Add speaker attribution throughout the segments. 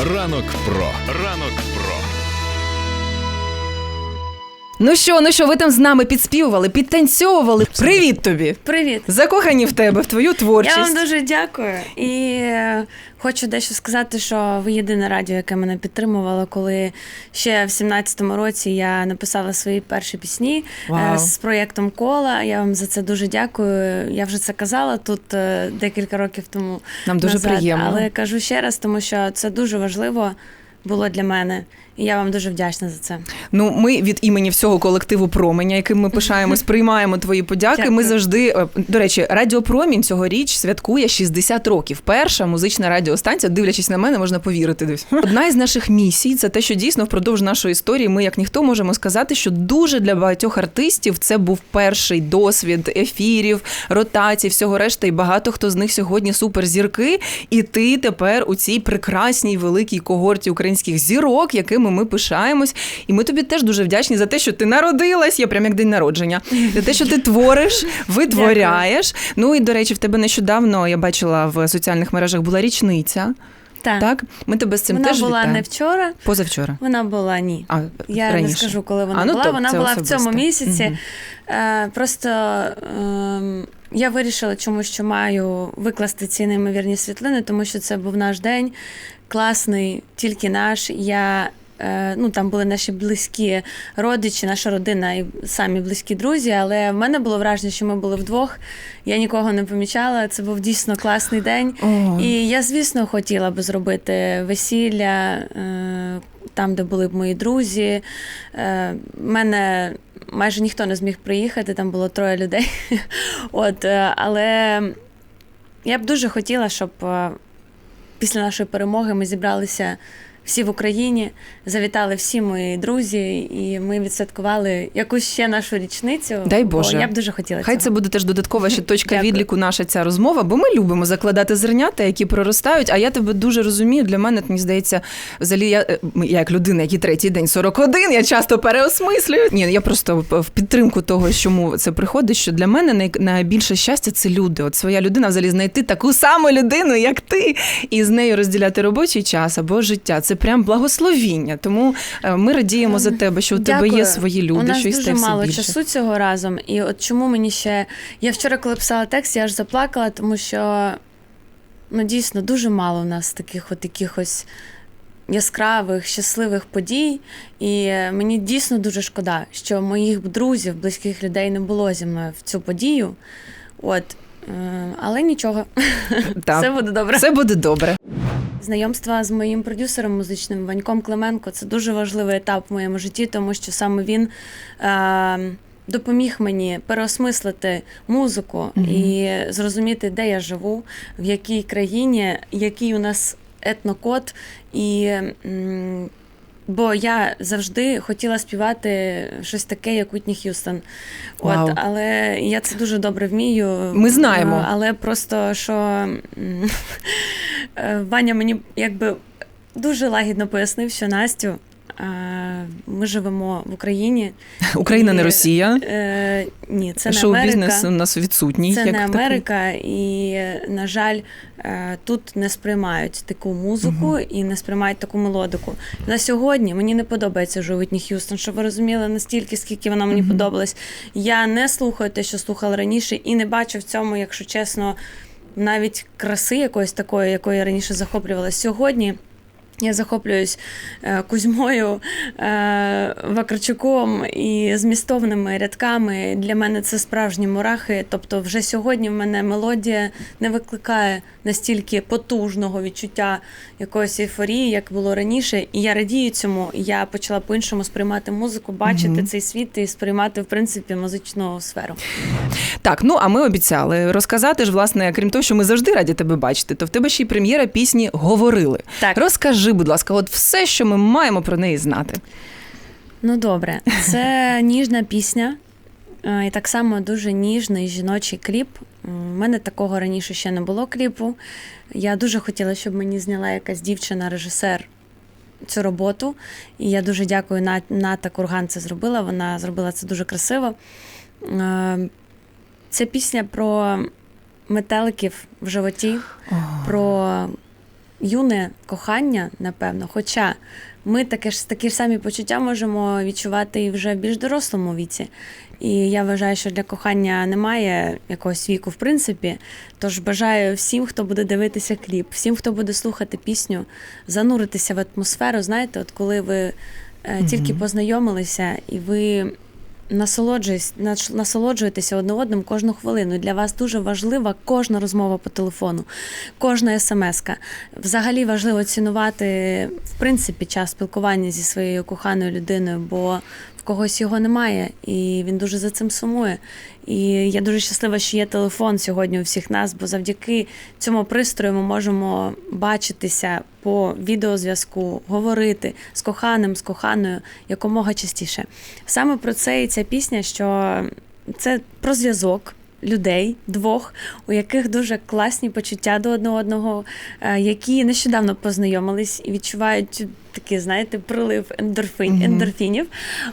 Speaker 1: Ранок про. Ранок
Speaker 2: Ну що, ну що, ви там з нами підспівували, підтанцьовували. Привіт тобі!
Speaker 3: Привіт.
Speaker 2: Закохані в тебе, в твою творчість.
Speaker 3: Я вам дуже дякую. І е, хочу дещо сказати, що ви єдине радіо, яке мене підтримувало, коли ще в 17-му році я написала свої перші пісні е,
Speaker 2: Вау.
Speaker 3: з проєктом Кола. Я вам за це дуже дякую. Я вже це казала тут е, декілька років тому.
Speaker 2: Нам дуже
Speaker 3: назад,
Speaker 2: приємно.
Speaker 3: Але кажу ще раз, тому що це дуже важливо було для мене. І я вам дуже вдячна за це.
Speaker 2: Ну, ми від імені всього колективу Променя, яким ми пишаємось, приймаємо твої подяки. Ми завжди е, до речі, Радіо Промінь цьогоріч святкує 60 років. Перша музична радіостанція, дивлячись на мене, можна повірити. десь. Одна із наших місій це те, що дійсно впродовж нашої історії ми, як ніхто, можемо сказати, що дуже для багатьох артистів це був перший досвід ефірів, ротацій, всього решта, і багато хто з них сьогодні суперзірки. І ти тепер у цій прекрасній великій когорті українських зірок, якими ми пишаємось. І ми тобі теж дуже вдячні за те, що ти народилась. Я прям як день народження. За те, що ти твориш, витворяєш. Ну і до речі, в тебе нещодавно я бачила в соціальних мережах була річниця.
Speaker 3: Так.
Speaker 2: Так, ми тебе з цим
Speaker 3: Вона
Speaker 2: теж
Speaker 3: була
Speaker 2: вітаємо.
Speaker 3: не вчора,
Speaker 2: позавчора.
Speaker 3: вона була ні.
Speaker 2: А
Speaker 3: Я
Speaker 2: раніше.
Speaker 3: не скажу, коли вона
Speaker 2: А, ну,
Speaker 3: була.
Speaker 2: то
Speaker 3: Вона була в цьому місяці.
Speaker 2: Мгм.
Speaker 3: Е, просто ем, я вирішила, чому що маю викласти ці неймовірні світлини, тому що це був наш день, класний, тільки наш. Я е, Ну, там були наші близькі родичі, наша родина і самі близькі друзі. Але в мене було враження, що ми були вдвох. Я нікого не помічала. Це був дійсно класний день.
Speaker 2: О.
Speaker 3: І я, звісно, хотіла би зробити весілля е, там, де були б мої друзі. Е, мене майже ніхто не зміг приїхати, там було троє людей. От, е, але я б дуже хотіла, щоб е, після нашої перемоги ми зібралися. Всі в Україні завітали всі мої друзі, і ми відсвяткували якусь ще нашу річницю.
Speaker 2: Дай
Speaker 3: бо
Speaker 2: Боже.
Speaker 3: Я б дуже хотіла.
Speaker 2: Хай
Speaker 3: цього.
Speaker 2: це буде теж додаткова ще точка відліку наша ця розмова, бо ми любимо закладати зернята, які проростають. А я тебе дуже розумію. Для мене мені здається, взагалі, я, е, я як людина, який третій день 41, я часто переосмислюю. Ні, я просто в в підтримку того, чому це приходить. Що для мене найбільше щастя це люди. От своя людина взагалі знайти таку саму людину, як ти, і з нею розділяти робочий час або життя. Це прям благословіння. Тому е, ми радіємо за тебе, що у тебе є свої люди,
Speaker 3: У нас
Speaker 2: що
Speaker 3: дуже мало
Speaker 2: більше.
Speaker 3: часу цього разом. І от чому мені ще. Я вчора, коли писала текст, я аж заплакала, тому що ну, дійсно дуже мало у нас таких от якихось яскравих, щасливих подій. І мені дійсно дуже шкода, що моїх друзів, близьких людей не було зі мною в цю подію. От. Е, Але нічого,
Speaker 2: Так.
Speaker 3: все буде добре.
Speaker 2: Все буде добре.
Speaker 3: Знайомство з моїм продюсером музичним Ваньком Клименко це дуже важливий етап в моєму житті, тому що саме він е, допоміг мені переосмислити музику
Speaker 2: Мгм.
Speaker 3: і зрозуміти, де я живу, в якій країні, який у нас етнокод. І, м, бо я завжди хотіла співати щось таке, як Уітні Х'юстон.
Speaker 2: Вау.
Speaker 3: От, але я це дуже добре вмію.
Speaker 2: Ми знаємо.
Speaker 3: Е, Але просто що е, Ваня мені якби дуже лагідно пояснив, що Настю. е, Ми живемо в Україні.
Speaker 2: Україна не
Speaker 3: І,
Speaker 2: Росія.
Speaker 3: Е, ні, це не
Speaker 2: Шоу-бізнес у нас відсутній.
Speaker 3: Це
Speaker 2: як
Speaker 3: не
Speaker 2: такий.
Speaker 3: Америка, і, на жаль, е, тут не сприймають таку музику і не сприймають таку мелодику. На сьогодні мені не подобається вже Уітні Х'юстон, щоб ви розуміли настільки, скільки вона мені
Speaker 2: Мгм.
Speaker 3: подобалась. Я не слухаю те, що слухала раніше, і не бачу в цьому, якщо чесно, навіть краси якоїсь такої, якою я раніше захоплювалася. Сьогодні. Я захоплююсь е, Кузьмою, е, Вакарчуком і змістовними рядками. Для мене це справжні мурахи. Тобто, вже сьогодні в мене мелодія не викликає настільки потужного відчуття якоїсь ейфорії, як було раніше. І я радію цьому. Я почала по-іншому сприймати музику, бачити
Speaker 2: Мгм.
Speaker 3: цей світ і сприймати в принципі музичну сферу.
Speaker 2: Так, ну а ми обіцяли розказати ж, власне, крім того, що ми завжди раді тебе бачити, то в тебе ще й прем'єра пісні говорили.
Speaker 3: Так.
Speaker 2: Розкажи, будь ласка, от все, що ми маємо про неї знати.
Speaker 3: Ну добре, це ніжна пісня, е, і так само дуже ніжний жіночий кліп. У мене такого раніше ще не було кліпу. Я дуже хотіла, щоб мені зняла якась дівчина-режисер цю роботу. І я дуже дякую На- Ната Курган це зробила. Вона зробила це дуже красиво. Е, Це пісня про метеликів в животі, про юне кохання, напевно. Хоча ми таке ж такі ж самі почуття можемо відчувати і вже в більш дорослому віці. І я вважаю, що для кохання немає якогось віку, в принципі. Тож бажаю всім, хто буде дивитися кліп, всім, хто буде слухати пісню, зануритися в атмосферу. Знаєте, от коли ви е, тільки познайомилися і ви насолоджуєтеся одне одним кожну хвилину. Для вас дуже важлива кожна розмова по телефону, кожна смс-ка. Взагалі важливо цінувати в принципі час спілкування зі своєю коханою людиною, бо когось його немає, і він дуже за цим сумує. І я дуже щаслива, що є телефон сьогодні у всіх нас, бо завдяки цьому пристрою ми можемо бачитися по відеозв'язку, говорити з коханим, з коханою якомога частіше. Саме про це і ця пісня, що це про зв'язок. Людей двох, у яких дуже класні почуття до одного одного, е, які нещодавно познайомились і відчувають такий, знаєте, прилив ендорфин,
Speaker 2: Мгм.
Speaker 3: ендорфінів,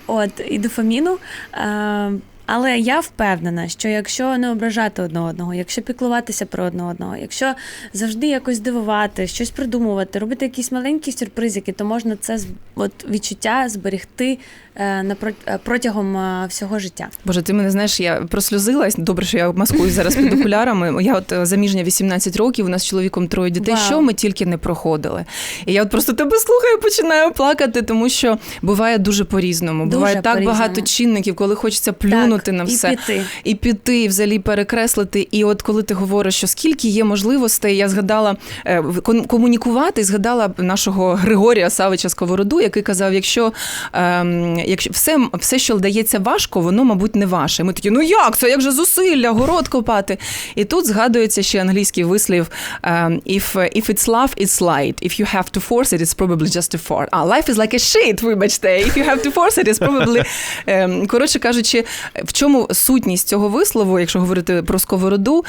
Speaker 3: от і дофаміну. Е, Але я впевнена, що якщо не ображати одне одного, якщо піклуватися про одне одного, якщо завжди якось дивувати, щось придумувати, робити якісь маленькі сюрпризики, то можна це от, відчуття зберегти е, е, протягом е, всього життя.
Speaker 2: Боже, ти мене знаєш, я прослюзилась. Добре, що я маскую зараз під окулярами. Я от е, заміжня 18 років, у нас з чоловіком троє дітей.
Speaker 3: Вау.
Speaker 2: Що ми тільки не проходили. І я от просто тебе слухаю, починаю плакати, тому що буває дуже по-різному.
Speaker 3: Дуже
Speaker 2: буває так
Speaker 3: по-різному.
Speaker 2: багато чинників, коли хочеться плюнути
Speaker 3: Так,
Speaker 2: на
Speaker 3: і
Speaker 2: все.
Speaker 3: піти.
Speaker 2: І піти, і взагалі перекреслити. І от коли ти говориш, що скільки є можливостей, я згадала е, комунікувати, згадала нашого Григорія Савича Сковороду, який казав: якщо, ем, якщо все, все, що дається важко, воно, мабуть, не ваше. Ми такі, ну як це? Як же зусилля, город копати? І тут згадується ще англійський вислів: ем, if, if it's love, it's light. If you have to force it, it's probably just a fart. А life is like a shit, вибачте. If you have to force it, it's probably... Ем, коротше кажучи, в чому сутність цього вислову, якщо говорити про сковороду,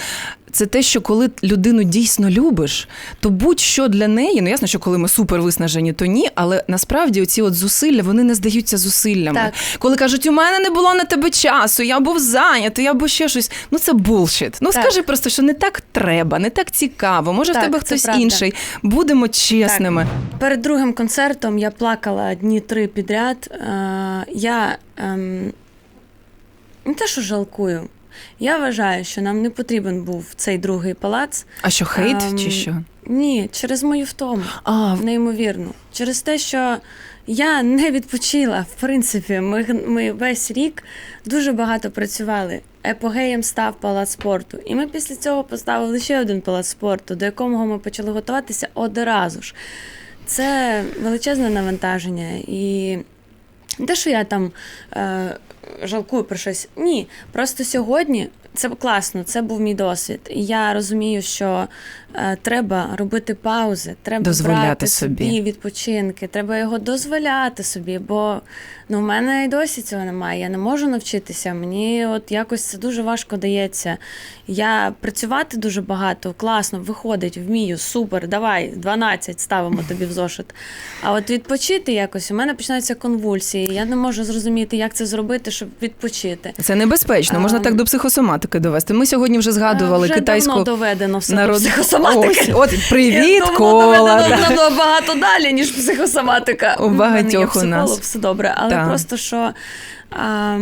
Speaker 2: це те, що коли людину дійсно любиш, то будь-що для неї, ну ясно, що коли ми супер виснажені, то ні, але насправді оці от зусилля вони не здаються зусиллями.
Speaker 3: Так.
Speaker 2: Коли кажуть, у мене не було на тебе часу, я був зайнятий, або ще щось. Ну це булшіт. Ну
Speaker 3: Так.
Speaker 2: скажи просто, що не так треба, не так цікаво. Може,
Speaker 3: Так,
Speaker 2: в тебе хтось
Speaker 3: правда.
Speaker 2: інший. Будемо чесними.
Speaker 3: Перед другим концертом я плакала дні три підряд. Е, Я ем, не те, що жалкую. Я вважаю, що нам не потрібен був цей другий палац.
Speaker 2: А що хейт
Speaker 3: Ем,
Speaker 2: чи що?
Speaker 3: Ні, через мою втому.
Speaker 2: А,
Speaker 3: Неймовірно. Через те, що я не відпочила, в принципі, ми, ми весь рік дуже багато працювали. Епогеєм став палац спорту. І ми після цього поставили ще один палац спорту, до якого ми почали готуватися одразу ж. Це величезне навантаження. І не те, що я там е, жалкую про щось. Ні. Просто сьогодні це класно, це був мій досвід. І я розумію, що треба робити паузи, треба
Speaker 2: Дозволяти
Speaker 3: брати
Speaker 2: собі.
Speaker 3: собі відпочинки, треба його дозволяти собі, бо ну, в мене і досі цього немає. Я не можу навчитися. Мені от якось це дуже важко дається. Я працювати дуже багато, класно, виходить, вмію, супер, давай, 12 ставимо тобі в зошит. А от відпочити якось у мене починаються конвульсії. Я не можу зрозуміти, як це зробити, щоб відпочити.
Speaker 2: Це небезпечно, можна
Speaker 3: А,
Speaker 2: так до психосоматики довести. Ми сьогодні вже згадували
Speaker 3: Вже
Speaker 2: китайську
Speaker 3: давно доведено все
Speaker 2: народ...
Speaker 3: до психосоматики.
Speaker 2: Ось, от привіт, Кола. да.
Speaker 3: набагато далі, ніж психосоматика.
Speaker 2: У багатьох у нас.
Speaker 3: все добре. Але
Speaker 2: Так.
Speaker 3: просто що а,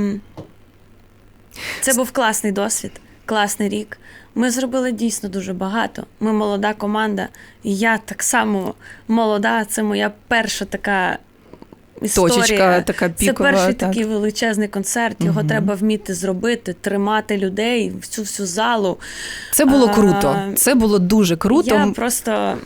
Speaker 3: це був класний досвід, класний рік. Ми зробили дійсно дуже багато. Ми молода команда. І я так само молода. Це моя перша така. Історія.
Speaker 2: Точечка така
Speaker 3: Це перший
Speaker 2: так.
Speaker 3: такий величезний концерт. Його
Speaker 2: Мгм.
Speaker 3: треба вміти зробити, тримати людей в цю всю залу.
Speaker 2: Це було
Speaker 3: А,
Speaker 2: круто. Це було дуже круто.
Speaker 3: Я просто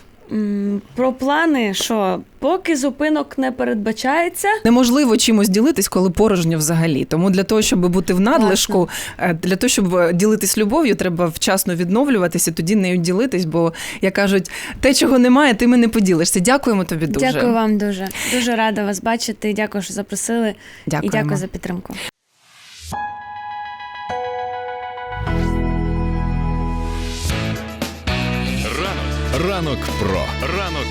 Speaker 3: про плани, що поки зупинок не передбачається,
Speaker 2: Неможливо чимось ділитись, коли порожньо взагалі. Тому для того, щоб бути в надлишку, е, для того, щоб е, ділитись любов'ю, треба вчасно відновлюватися, тоді нею ділитись, бо як кажуть, те, чого немає, тими не поділишся. Дякуємо тобі дуже.
Speaker 3: дякую вам дуже. Дуже рада вас бачити. Дякую, що запросили.
Speaker 2: Дякуємо.
Speaker 3: І дякую за підтримку.
Speaker 1: Ранок про. Ранок